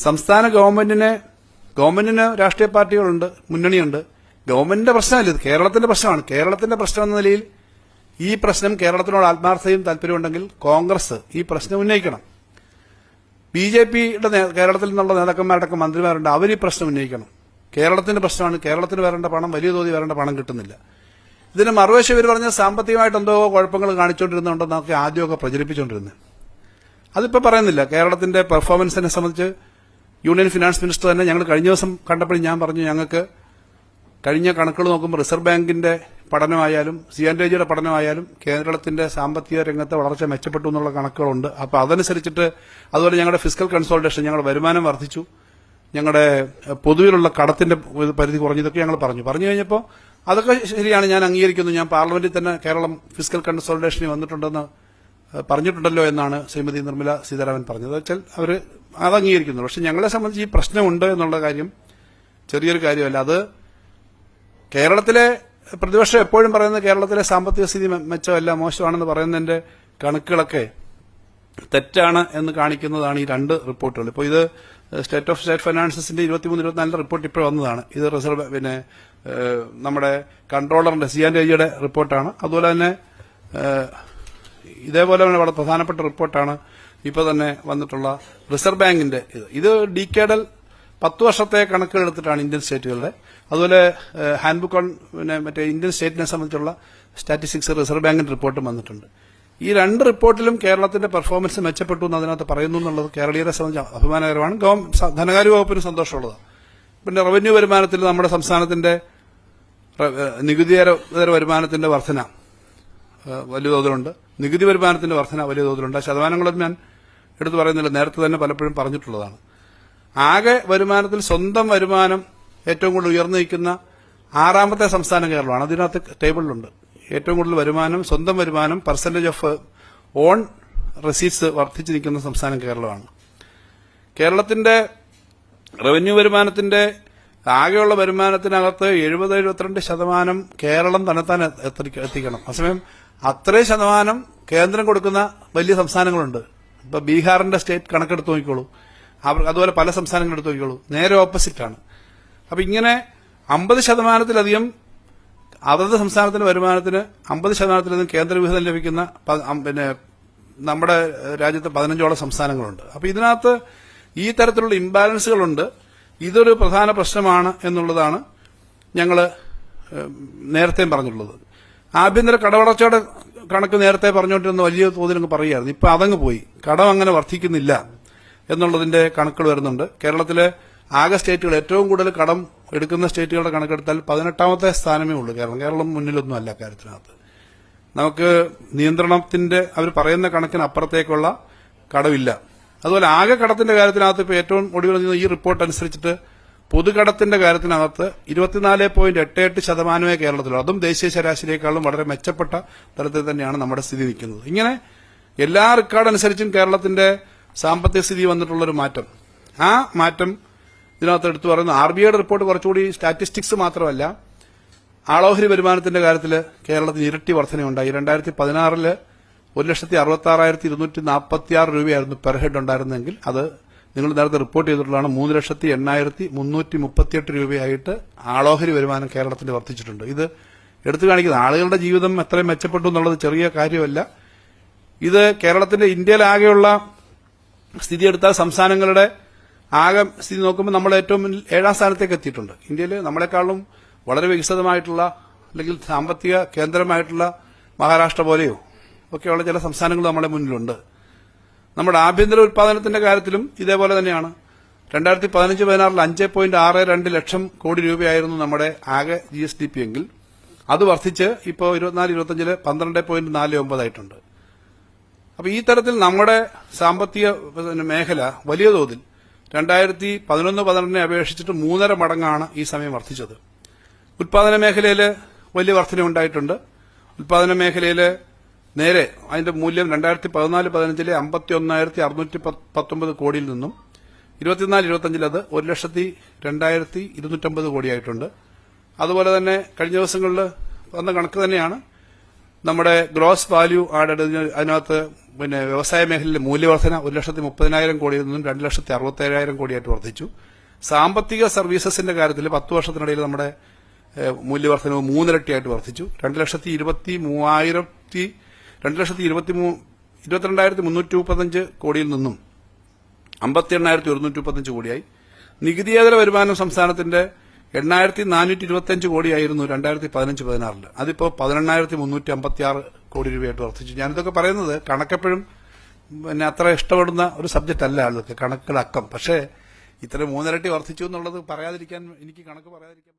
സംസ്ഥാന ഗവൺമെന്റിനെ ഗവൺമെന്റിന് രാഷ്ട്രീയ പാർട്ടികളുണ്ട് മുന്നണിയുണ്ട്. ഗവൺമെന്റിന്റെ പ്രശ്നമല്ല ഇത്. കേരളത്തിന്റെ പ്രശ്നമാണ്. കേരളത്തിന്റെ പ്രശ്നം എന്ന നിലയിൽ ഈ പ്രശ്നം കേരളത്തിനോട് ആത്മാർത്ഥതയും താല്പര്യമുണ്ടെങ്കിൽ കോൺഗ്രസ് ഈ പ്രശ്നം ഉന്നയിക്കണം. ബി ജെ പിയുടെ കേരളത്തിൽ നിന്നുള്ള നേതാക്കന്മാരുടെ മന്ത്രിമാരുണ്ട്. അവർ ഈ പ്രശ്നം ഉന്നയിക്കണം. കേരളത്തിന്റെ പ്രശ്നമാണ്. കേരളത്തിന് വരേണ്ട പണം വലിയ തോതിൽ വരേണ്ട പണം കിട്ടുന്നില്ല. ഇതിന് മറുവശം ഇവർ പറഞ്ഞ സാമ്പത്തികമായിട്ട് എന്തോ കുഴപ്പങ്ങൾ കാണിച്ചുകൊണ്ടിരുന്നുണ്ടെന്നൊക്കെ ആദ്യമൊക്കെ പ്രചരിപ്പിച്ചുകൊണ്ടിരുന്നത്. അതിപ്പോൾ പറയുന്നില്ല. കേരളത്തിന്റെ പെർഫോമൻസിനെ സംബന്ധിച്ച് യൂണിയൻ ഫിനാൻസ് മിനിസ്റ്റർ തന്നെ ഞങ്ങൾ കഴിഞ്ഞ ദിവസം കണ്ടപ്പോൾ ഞാൻ പറഞ്ഞു ഞങ്ങൾക്ക് കഴിഞ്ഞ കണക്കുകൾ നോക്കുമ്പോൾ റിസർവ് ബാങ്കിന്റെ പഠനമായാലും സി എൻ ഡേജിയുടെ പഠനമായാലും കേരളത്തിന്റെ സാമ്പത്തിക രംഗത്തെ വളർച്ച മെച്ചപ്പെട്ടു എന്നുള്ള കണക്കുകളുണ്ട്. അപ്പോൾ അതനുസരിച്ചിട്ട് അതുപോലെ ഞങ്ങളുടെ ഫിസിക്കൽ കൺസോൾട്ടേഷൻ ഞങ്ങളുടെ വരുമാനം വർദ്ധിച്ചു. ഞങ്ങളുടെ പൊതുവിലുള്ള കടത്തിന്റെ പരിധി കുറഞ്ഞതൊക്കെ ഞങ്ങൾ പറഞ്ഞു. പറഞ്ഞു കഴിഞ്ഞപ്പോൾ അതൊക്കെ ശരിയാണ് ഞാൻ അംഗീകരിക്കുന്നു. ഞാൻ പാർലമെന്റിൽ തന്നെ കേരളം ഫിസിക്കൽ കൺസോൾട്ടേഷന് വന്നിട്ടുണ്ടെന്ന് പറഞ്ഞിട്ടുണ്ടല്ലോ എന്നാണ് ശ്രീമതി നിർമ്മല സീതാരാമൻ പറഞ്ഞത്. വെച്ചാൽ അവർ അത് അംഗീകരിക്കുന്നു പക്ഷെ ഞങ്ങളെ സംബന്ധിച്ച് ഈ പ്രശ്നമുണ്ട് എന്നുള്ള കാര്യം ചെറിയൊരു കാര്യമല്ല. അത് കേരളത്തിലെ പ്രതിപക്ഷം എപ്പോഴും പറയുന്നത് കേരളത്തിലെ സാമ്പത്തിക സ്ഥിതി മെച്ചമല്ല മോശമാണെന്ന് പറയുന്നതിന്റെ കണക്കുകളൊക്കെ തെറ്റാണ് എന്ന് കാണിക്കുന്നതാണ് ഈ രണ്ട് റിപ്പോർട്ടുകൾ. ഇപ്പോൾ ഇത് സ്റ്റേറ്റ് ഓഫ് സ്റ്റേറ്റ് ഫൈനാൻസസിന്റെ ഇരുപത്തിമൂന്ന് ഇരുപത്തിനാലിന്റെ റിപ്പോർട്ട് ഇപ്പോൾ വന്നതാണ്. ഇത് റിസർവ് പിന്നെ നമ്മുടെ കൺട്രോളറിന്റെ സി ആൻഡ് ഐയുടെ റിപ്പോർട്ടാണ്. അതുപോലെ തന്നെ ഇതേപോലെ തന്നെ വളരെ പ്രധാനപ്പെട്ട റിപ്പോർട്ടാണ് ഇപ്പോൾ തന്നെ വന്നിട്ടുള്ള റിസർവ് ബാങ്കിന്റെ ഇത്. ഇത് ഡീക്കേഡൽ പത്ത് വർഷത്തെ കണക്കുകളെടുത്തിട്ടാണ് ഇന്ത്യൻ സ്റ്റേറ്റുകളുടെ. അതുപോലെ ഹാൻഡ്ബുക്ക് ഹാൻഡ് ബുക്ക് ഓൺ പിന്നെ മറ്റേ ഇന്ത്യൻ സ്റ്റേറ്റിനെ സംബന്ധിച്ചുള്ള സ്റ്റാറ്റിസ്റ്റിക്സ് റിസർവ് ബാങ്കിന്റെ റിപ്പോർട്ടും വന്നിട്ടുണ്ട്. ഈ രണ്ട് റിപ്പോർട്ടിലും കേരളത്തിന്റെ പെർഫോമൻസ് മെച്ചപ്പെട്ടു എന്ന് അതിനകത്ത് പറയുന്നു എന്നുള്ളത് കേരളീയരെ സംബന്ധിച്ച് അഭിമാനകരമാണ്. ധനകാര്യ വകുപ്പിന് സന്തോഷമുള്ളതാണ്. പിന്നെ റവന്യൂ വരുമാനത്തിൽ നമ്മുടെ സംസ്ഥാനത്തിന്റെ നികുതിയേതര വരുമാനത്തിന്റെ വർധന വലിയ തോതിലുണ്ട്. നികുതി വരുമാനത്തിന്റെ വർധന വലിയ തോതിലുണ്ട്. ശതമാനങ്ങളൊന്നും ഞാൻ എടുത്തു പറയുന്നില്ല. നേരത്തെ തന്നെ പലപ്പോഴും പറഞ്ഞിട്ടുള്ളതാണ്. ആകെ വരുമാനത്തിൽ സ്വന്തം വരുമാനം ഏറ്റവും കൂടുതൽ ഉയർന്നു നിൽക്കുന്ന ആറാമത്തെ സംസ്ഥാനം കേരളമാണ്. അതിനകത്ത് ടേബിളിലുണ്ട്. ഏറ്റവും കൂടുതൽ വരുമാനം സ്വന്തം വരുമാനം പെർസെന്റേജ് ഓഫ് ഓൺ റെസീറ്റ്സ് വർദ്ധിച്ചു നിൽക്കുന്ന സംസ്ഥാനം കേരളമാണ്. കേരളത്തിന്റെ റവന്യൂ വരുമാനത്തിന്റെ ആകെയുള്ള വരുമാനത്തിനകത്ത് എഴുപത് എഴുപത്തിരണ്ട് ശതമാനം കേരളം തന്നെത്താൻ എത്തി- എത്തിക്കണം. അസമയം അത്രയും ശതമാനം കേന്ദ്രം കൊടുക്കുന്ന വലിയ സംസ്ഥാനങ്ങളുണ്ട്. ഇപ്പൊ ബീഹാറിന്റെ സ്റ്റേറ്റ് കണക്കെടുത്ത് നോക്കിക്കോളൂ. അവർ അതുപോലെ പല സംസ്ഥാനങ്ങൾ എടുത്ത് നോക്കിക്കോളൂ. നേരെ ഓപ്പോസിറ്റ് ആണ്. അപ്പൊ ഇങ്ങനെ അമ്പത് ശതമാനത്തിലധികം അതത് സംസ്ഥാനത്തിന്റെ വരുമാനത്തിന് അമ്പത് ശതമാനത്തിലധികം കേന്ദ്ര വിഹിതം ലഭിക്കുന്ന പിന്നെ നമ്മുടെ രാജ്യത്ത് പതിനഞ്ചോളം സംസ്ഥാനങ്ങളുണ്ട്. അപ്പൊ ഇതിനകത്ത് ഈ തരത്തിലുള്ള ഇംബാലൻസുകളുണ്ട് ഇതൊരു പ്രധാന പ്രശ്നമാണ് എന്നുള്ളതാണ് ഞങ്ങൾ നേരത്തെയും പറഞ്ഞിട്ടുള്ളത്. ആഭ്യന്തര കടവളർച്ചയുടെ കണക്ക് നേരത്തെ പറഞ്ഞുകൊണ്ടിരുന്ന വലിയ തോതിൽ അങ്ങ് പറയുമായിരുന്നു ഇപ്പൊ അതങ്ങ് പോയി. കടം അങ്ങനെ വർദ്ധിക്കുന്നില്ല എന്നുള്ളതിന്റെ കണക്കുകൾ വരുന്നുണ്ട്. കേരളത്തിലെ ആകെ സ്റ്റേറ്റുകൾ ഏറ്റവും കൂടുതൽ കടം എടുക്കുന്ന സ്റ്റേറ്റുകളുടെ കണക്കെടുത്താൽ പതിനെട്ടാമത്തെ സ്ഥാനമേ ഉള്ളൂ കേരളം. കേരളം മുന്നിലൊന്നും അല്ല കാര്യത്തിനകത്ത്. നമുക്ക് നിയന്ത്രണത്തിന്റെ അവർ പറയുന്ന കണക്കിന് അപ്പുറത്തേക്കുള്ള കടമില്ല. അതുപോലെ ആകെ കടത്തിന്റെ കാര്യത്തിനകത്ത് ഇപ്പോൾ ഏറ്റവും ഒടുവിൽ ഈ റിപ്പോർട്ട് അനുസരിച്ചിട്ട് പൊതുകടത്തിന്റെ കാര്യത്തിനകത്ത് ഇരുപത്തിനാല് പോയിന്റ് എട്ട് എട്ട് ശതമാനമേ കേരളത്തിലുള്ളൂ. അതും ദേശീയ ശരാശരിയേക്കാളും വളരെ മെച്ചപ്പെട്ട തലത്തിൽ തന്നെയാണ് നമ്മുടെ സ്ഥിതി നിൽക്കുന്നത്. ഇങ്ങനെ എല്ലാ റെക്കോർഡ് അനുസരിച്ചും കേരളത്തിന്റെ സാമ്പത്തിക സ്ഥിതി വന്നിട്ടുള്ളൊരു മാറ്റം. ആ മാറ്റം ഇതിനകത്ത് എടുത്തു പറയുന്നു. ആർ ബി ഐയുടെ റിപ്പോർട്ട് കുറച്ചുകൂടി സ്റ്റാറ്റിസ്റ്റിക്സ് മാത്രമല്ല ആളോഹരി വരുമാനത്തിന്റെ കാര്യത്തിൽ കേരളത്തിന് ഇരട്ടി വർധനയുണ്ടായി. രണ്ടായിരത്തി പതിനാറിൽ ഒരു ലക്ഷത്തി അറുപത്തി ആറായിരത്തി ഇരുന്നൂറ്റി നാൽപ്പത്തി ആറ് രൂപയായിരുന്നു പെർ ഹെഡ് ഉണ്ടായിരുന്നെങ്കിൽ അത് നിങ്ങൾ നേരത്തെ റിപ്പോർട്ട് ചെയ്തിട്ടുള്ളതാണ് മൂന്ന് ലക്ഷത്തി എണ്ണായിരത്തി മുന്നൂറ്റി മുപ്പത്തിയെട്ട് രൂപയായിട്ട് ആളോഹരി വരുമാനം കേരളത്തിൽ വർദ്ധിച്ചിട്ടുണ്ട്. ഇത് എടുത്തു കാണിക്കുന്ന ആളുകളുടെ ജീവിതം എത്രയും മെച്ചപ്പെട്ടു എന്നുള്ളത് ചെറിയ കാര്യമല്ല. ഇത് കേരളത്തിന്റെ ഇന്ത്യയിലാകെയുള്ള സ്ഥിതി സംസ്ഥാനങ്ങളുടെ ആകെ സ്ഥിതി നോക്കുമ്പോൾ നമ്മൾ ഏറ്റവും ഏഴാം സ്ഥാനത്തേക്ക് എത്തിയിട്ടുണ്ട്. ഇന്ത്യയിൽ നമ്മളെക്കാളും വളരെ വികസിതമായിട്ടുള്ള അല്ലെങ്കിൽ സാമ്പത്തിക കേന്ദ്രമായിട്ടുള്ള മഹാരാഷ്ട്ര പോലെയോ ഒക്കെയുള്ള ചില സംസ്ഥാനങ്ങൾ നമ്മുടെ മുന്നിലുണ്ട്. നമ്മുടെ ആഭ്യന്തര ഉത്പാദനത്തിന്റെ കാര്യത്തിലും ഇതേപോലെ തന്നെയാണ്. രണ്ടായിരത്തി പതിനഞ്ച് പതിനാറിൽ അഞ്ച് പോയിന്റ് ആറ് രണ്ട് ലക്ഷം കോടി രൂപയായിരുന്നു നമ്മുടെ ആകെ ജി എസ് ഡി പി എങ്കിൽ. അത് വർദ്ധിച്ച് ഇപ്പോൾ ഇരുപത്തിനാല് ഇരുപത്തഞ്ചിൽ പന്ത്രണ്ട് പോയിന്റ് നാല് ഒമ്പതായിട്ടുണ്ട് അപ്പൊ ഈ തരത്തിൽ നമ്മുടെ സാമ്പത്തിക മേഖല വലിയ തോതിൽ രണ്ടായിരത്തി പതിനൊന്ന് പന്ത്രണ്ടിനെ അപേക്ഷിച്ചിട്ട് മൂന്നര മടങ്ങാണ് ഈ സമയം വർദ്ധിച്ചത്. ഉൽപാദന മേഖലയിൽ വലിയ വർധന ഉണ്ടായിട്ടുണ്ട് ഉത്പാദന മേഖലയിൽ നേരെ അതിന്റെ മൂല്യം രണ്ടായിരത്തി പതിനാല് പതിനഞ്ചിലെ അമ്പത്തി ഒന്നായിരത്തി അറുന്നൂറ്റി പത്തൊമ്പത് കോടിയിൽ നിന്നും ഇരുപത്തിനാല് ഇരുപത്തഞ്ചിൽ അത് ഒരു ലക്ഷത്തി രണ്ടായിരത്തി ഇരുന്നൂറ്റമ്പത് കോടിയായിട്ടുണ്ട്. അതുപോലെ തന്നെ കഴിഞ്ഞ ദിവസങ്ങളിൽ വന്ന കണക്ക് തന്നെയാണ് നമ്മുടെ ഗ്രോസ് വാല്യൂ ആഡഡ് അതിനകത്ത് പിന്നെ വ്യവസായ മേഖലയിലെ മൂല്യവർധന ഒരു ലക്ഷത്തി മുപ്പതിനായിരം കോടിയിൽ നിന്നും രണ്ട് ലക്ഷത്തി അറുപത്തേഴായിരം കോടിയായിട്ട് വർദ്ധിച്ചു. സാമ്പത്തിക സർവീസസിന്റെ കാര്യത്തിൽ പത്ത് വർഷത്തിനിടയിൽ നമ്മുടെ മൂല്യവർദ്ധനവ് മൂന്നിരട്ടിയായിട്ട് വർദ്ധിച്ചു. രണ്ട് ലക്ഷത്തി ഇരുപത്തി മൂവായിരത്തി രണ്ട് ലക്ഷത്തി ഇരുപത്തി ഇരുപത്തിരണ്ടായിരത്തി മുന്നൂറ്റി മുപ്പത്തഞ്ച് കോടിയിൽ നിന്നും അമ്പത്തി എണ്ണായിരത്തി ഒരുന്നൂറ്റി മുപ്പത്തഞ്ച് കോടിയായി. നികുതിയേതര വരുമാനം സംസ്ഥാനത്തിന്റെ എണ്ണായിരത്തി നാനൂറ്റി ഇരുപത്തിയഞ്ച് കോടിയായിരുന്നു രണ്ടായിരത്തി പതിനഞ്ച് പതിനാറിൽ. അതിപ്പോ പതിനെണ്ണായിരത്തി മുന്നൂറ്റി അമ്പത്തി ആറ് കോടി രൂപയായിട്ട് വർദ്ധിച്ചു. ഞാനിതൊക്കെ പറയുന്നത് കണക്കെപ്പോഴും പിന്നെ അത്ര ഇഷ്ടപ്പെടുന്ന ഒരു സബ്ജക്റ്റ് അല്ല ആളുകൾക്ക് കണക്കുകളക്കം. പക്ഷേ ഇത്ര മൂന്നിരട്ടി വർദ്ധിച്ചു എന്നുള്ളത് പറയാതിരിക്കാൻ എനിക്ക് കണക്ക് പറയാതിരിക്കാൻ